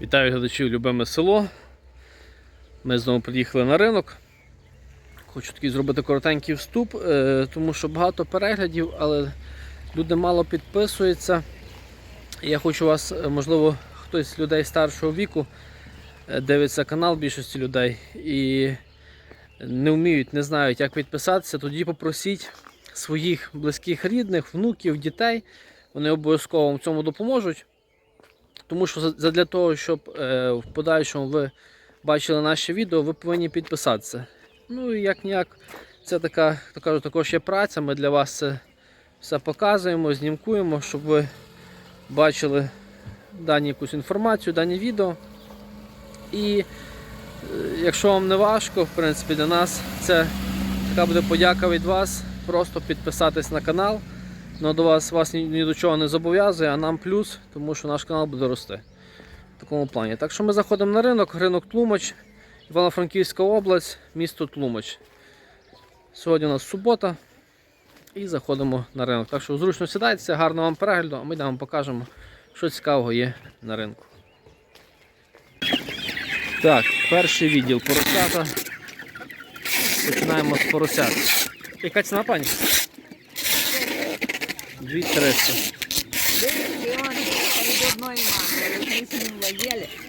Вітаю глядачів Любиме село. Ми знову приїхали на ринок. Хочу такий зробити коротенький вступ, е, тому що багато переглядів, але люди мало підписуються. Я хочу вас, е, можливо, хтось з людей старшого віку е, дивиться канал більшості людей і не вміють, не знають, як підписатися, тоді попросіть своїх близьких рідних, внуків, дітей. Вони обов'язково в цьому допоможуть. Тому що для того, щоб е, в подальшому ви бачили наші відео, ви повинні підписатися. Ну і як ніяк, це така, то кажу, також є праця. Ми для вас це все показуємо, знімкуємо, щоб ви бачили дані якусь інформацію, дані відео. І е, якщо вам не важко, в принципі, для нас це така буде подяка від вас. Просто підписатись на канал. Ну, до вас вас ні, ні до чого не зобов'язує, а нам плюс, тому що наш канал буде рости в такому плані. Так що ми заходимо на ринок, ринок Тлумач, Івано-Франківська область, місто Тлумач. Сьогодні у нас субота і заходимо на ринок. Так що зручно сідайтеся, гарного вам перегляду, а ми йдемо покажемо, що цікавого є на ринку. Так, перший відділ поросята. Починаємо з поросят. Яка ціна, пані? 2300.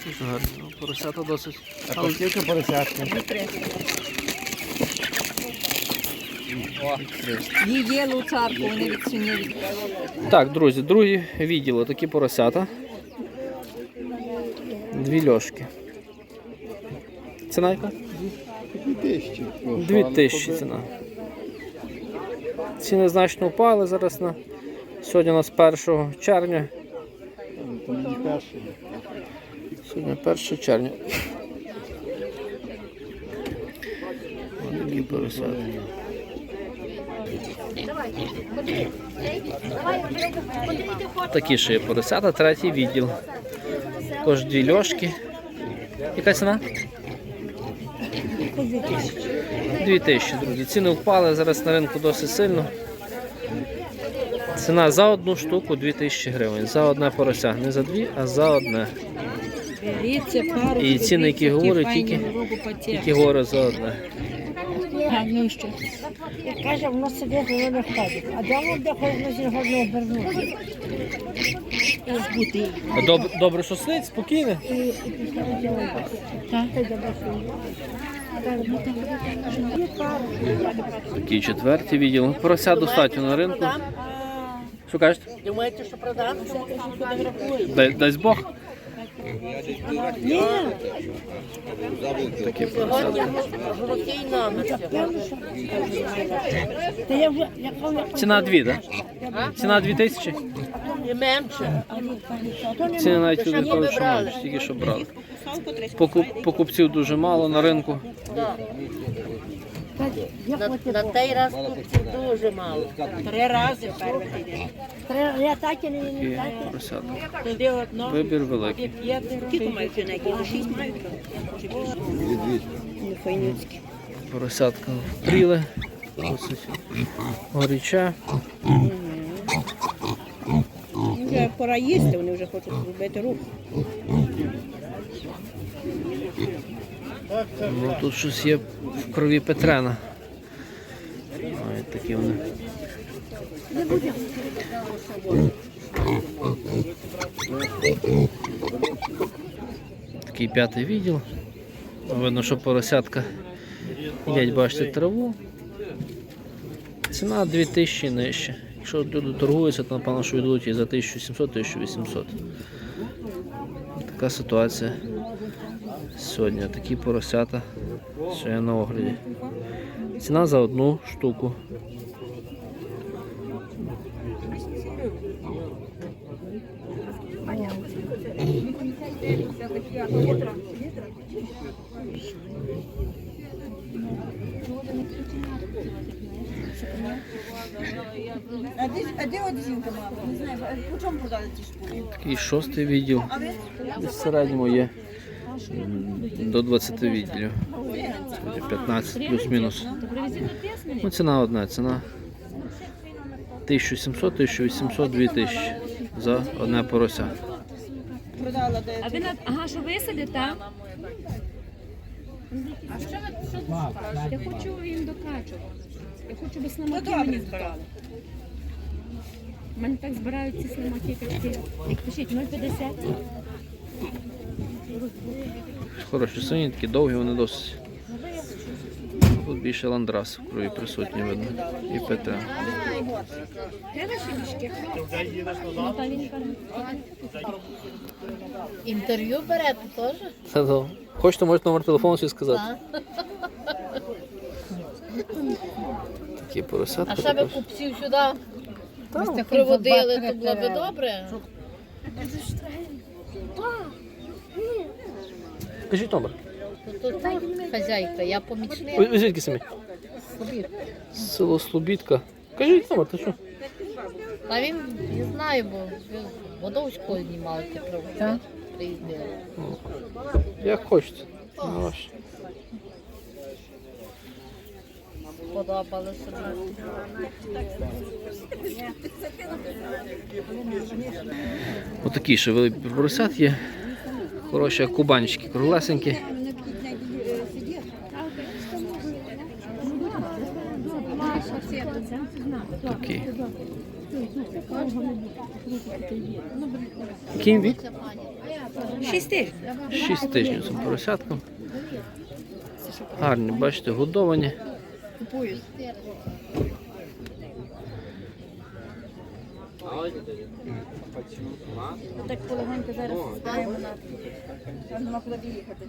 Дуже гарно. Поросята досить. А по скільки поросятки? Її луцарку, вони від. Так, друзі, другий відділ, такі поросята. Дві льошки. Ціна яка? Дві Тисячі. Дві тисячі ціна. Ціни значно впали зараз на сьогодні у нас 1 червня. Сьогодні 1 червня. Ось такі поросята. Такі ще є поросята, третій відділ. Також дві льошки. Яка ціна? Дві тисячі, друзі. Ціни впали зараз на ринку досить сильно. Ціна за одну штуку 2000 гривень. За одне порося. Не за дві, а за одне. І ціни, які говорять, тільки, тільки говорять за одне. А, ну що? Каже, воно собі воно не ходить. А де воно зі годно обернути. Збути. Добре, добре що сидить, спокійно. Такий четвертий відділ. Порося достатньо на ринку. Що кажете? Думаєте, що продам? Дай, дасть Бог. Такі. Жовтий номер. Воно Ціна дві, так? Ціна дві тисячі? І менше. Ціни навіть люди кажуть, що менше, тільки що брали. Покуп, покупців дуже мало на ринку. На, на той раз купців дуже мало. Три рази перший. треба, я так і не поросята. Туди одно, Вибір великий. Скільки мають фінеки? Шість мають? Поросятка впріли. Досить горяча. Вже пора їсти, вони вже хочуть робити рух. Ну, тут щось є в крові Петрена. Ой, такі вони. Такий п'ятий відділ. Видно, що поросятка їдять, бачите, траву. Ціна 2000 нижче. Якщо люди торгуються, то напевно, що йдуть і за 1700-1800. Така ситуація сьогодні. Такі поросята, є на огляді. Ціна за одну штуку. А де, а де от жінка мама? Не знаю, по чому продали ці шкури? Такий шостий відділ. В середньому є до 20 відділів. 15 плюс-мінус. Ну, ціна одна, ціна 1700, 1800, 2000 за одне порося. А ви на ага, що висадите, так? Я хочу їм докачувати. Я хочу, би слимаки мені збирали. У мене так збирають ці слимаки, такі. Як пишіть 0,50. Хороші свині, такі довгі, вони досить. Тут більше ландрас в крові присутні видно. І Петра. Інтерв'ю берете теж? Хочете, можете номер телефону свій сказати. Такі поросятка. А ще би купців сюди приводили, то було б добре. Кажіть номер. Тут хазяйка, я помічник. Ви, ви звідки самі? Село Слобідка. Кажіть номер, ти що? А він не знаю, бо водовського знімали приводили. Приїздили. Як хочете. Ну, ваш. Подобалося. Отакі ще великі поросят є. Хороші кубанчики, круглесенькі. Такі. Який їм вік? Шість тижнів. Шість тижнів цим поросяткам. Гарні, бачите, годовані. Так полегонько зараз збираємо на Там нема куди їхати.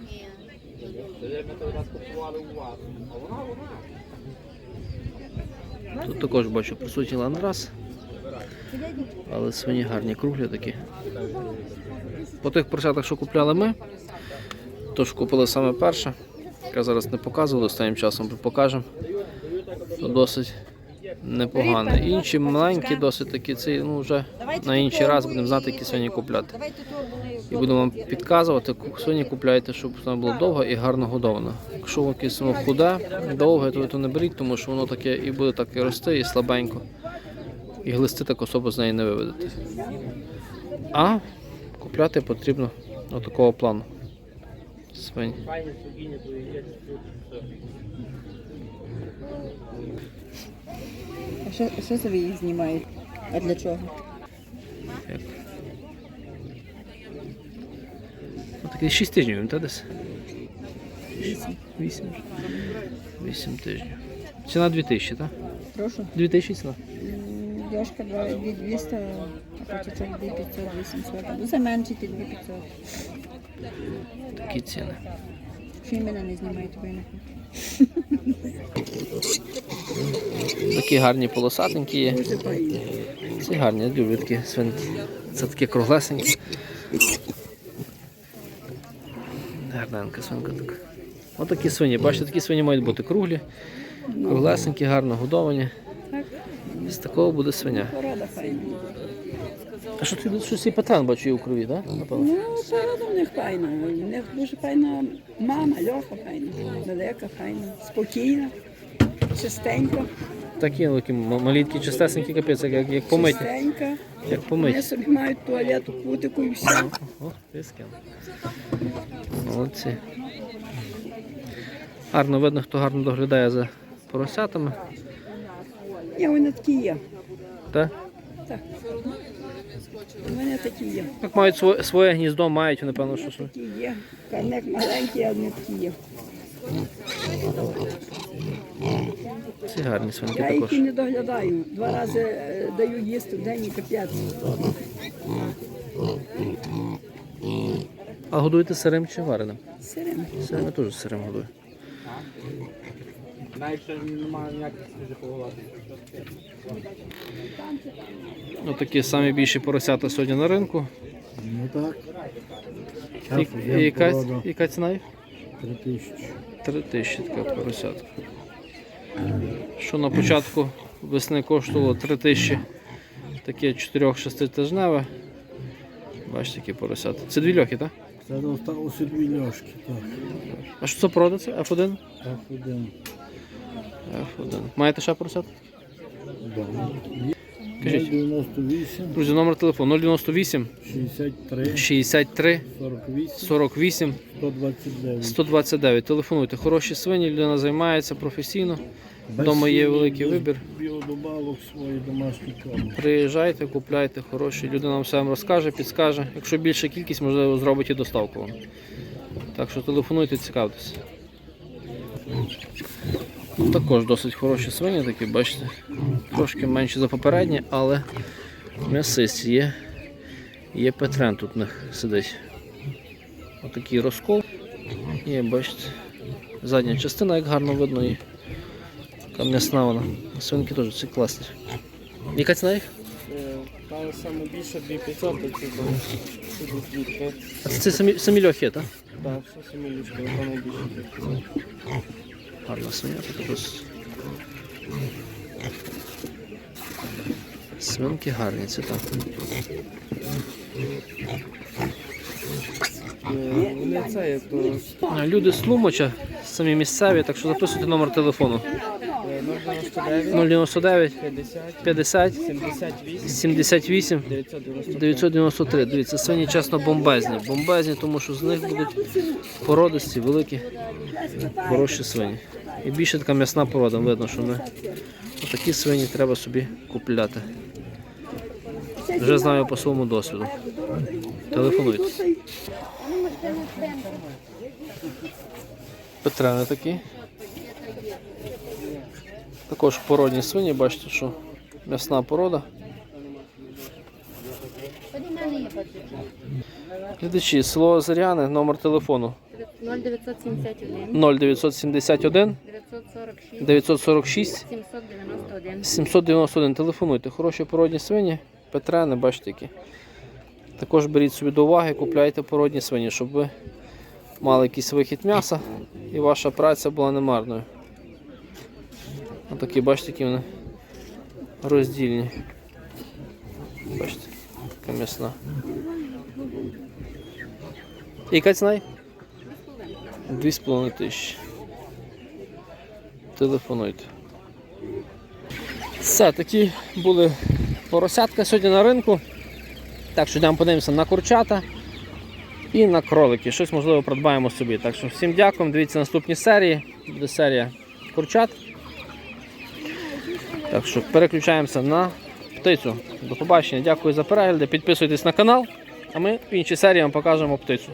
Тут також бачу присутній ландрас. Але свині гарні, круглі такі. По тих поросятах, що купляли ми, то ж купили саме перше, яке зараз не показували, останнім часом покажемо. То досить непогане. Інші маленькі, досить такі, ці, ну вже на інший раз будемо знати, які свині купляти. І будемо вам підказувати, свині купляйте, щоб вона була довга і гарно годована. Якщо якесь воно худе, довге, то ви то не беріть, тому що воно таке і буде так і рости, і слабенько. І глисти так особо з неї не виведете. А купляти потрібно отакого плану. Свинь. А що, що це ви їх знімаєте? А для чого? Як? Отакий 6 тижнів, та десь? 8. 8. 8 тижнів. Ціна 2000, так? Прошу. 2000 ціна. Дошка 200, а потічок 2500, 800. Ну, заменшити 2500. Такі ціни. Що і мене не не хочу. Такі гарні полосатенькі є. Ці гарні, я люблю такі свинки. Це такі круглесенькі. Гарненька свинка така. Отакі свині. Бачите, такі свині мають бути круглі, круглесенькі, гарно годовані. З такого буде свиня. А що ти щось і патрон бачу є у крові, так? Ну, порода в них файна. В них дуже файна мама, Льоха файна. Велика, файна, спокійна, чистенька, Такі м- малітки, чистесенькі капець, як, як помиті. чистенька. Як Вони собі мають туалет кутику і все. О, ти з ким. Молодці. Гарно видно, хто гарно доглядає за поросятами. Ні, вони такі є. Так? Вони такі є. Як мають своє, своє гніздо, мають, напевно, що. що. Такі є. Карник маленький, а вони такі є. Ці гарні свинки Я їх і не доглядаю. Два рази е, даю їсти в день і капець. А годуєте сирим чи вареним? Сирим. Сирим я теж сирим годую. Ось такі самі більші поросята сьогодні на ринку. Ну так. І, і яка, яка ціна їх? Три тисячі. Три тисячі така поросятка. Що на початку весни коштувало 3 тисячі, таке 4-6 тижневе. Бачите, які поросята. Це дві льохи, так? Це залишилося дві льошки, так. А що це продається? F1? F1. F1. Маєте ще поросят? Да. Кажіть. 098, Друзі, номер телефону 098 63, 63 48, 48 129. 129. Телефонуйте. Хороші свині, людина займається професійно. Вдома є великий вибір. Біодобавок свої домашні корм. Приїжджайте, купляйте хороші. Людина вам все вам розкаже, підскаже. Якщо більша кількість, можливо, зробить і доставку вам. Так що телефонуйте, цікавтеся. Також досить хороші свині, такі, бачите. Трошки менші за попередні, але м'ясисті є. Є Петрен тут в них сидить. Отакий розкол. Є, бачите. Задня частина, як гарно видно, і така м'ясна вона. Свинки теж ці класні. Яка ціна їх? Там саме більше 2500, то це. А це, самі, самі льохи, так? Так, все самі ліжки, там найбільше 2500. Гарна свиня, тут. Свинки гарні, це так. Е, Люди з самі місцеві, так що записуйте номер телефону. Е, 099 099 50 50 78 78 990. 993. Дивіться, свині чесно бомбезні. Бомбезні, тому що з них будуть породисті, великі, хороші свині. І більше така м'ясна порода, видно, що ми такі свині треба собі купляти. Вже знаю по своєму досвіду. Телефонуйте. Петрени такі. Також породні свині, бачите, що м'ясна порода. Глядачі, село Озеряне, номер телефону 0971 0971 946 946 791. 791. Телефонуйте. Хороші породні свині, Петрени, бачите які. Також беріть собі до уваги, купляйте породні свині, щоб ви мали якийсь вихід м'яса і ваша праця була немарною. Отакі, бачите, які вони роздільні. Бачите, яка м'ясна. Яка ціна? їх? Дві з половиною тисячі. Телефонуйте. Все, такі були поросятка сьогодні на ринку. Так що йдемо подивимося на курчата і на кролики. Щось можливо придбаємо собі. Так що всім дякуємо. Дивіться наступні серії. Буде серія курчат. Так що переключаємося на птицю. До побачення. Дякую за перегляди. Підписуйтесь на канал, а ми в іншій серії вам покажемо птицю.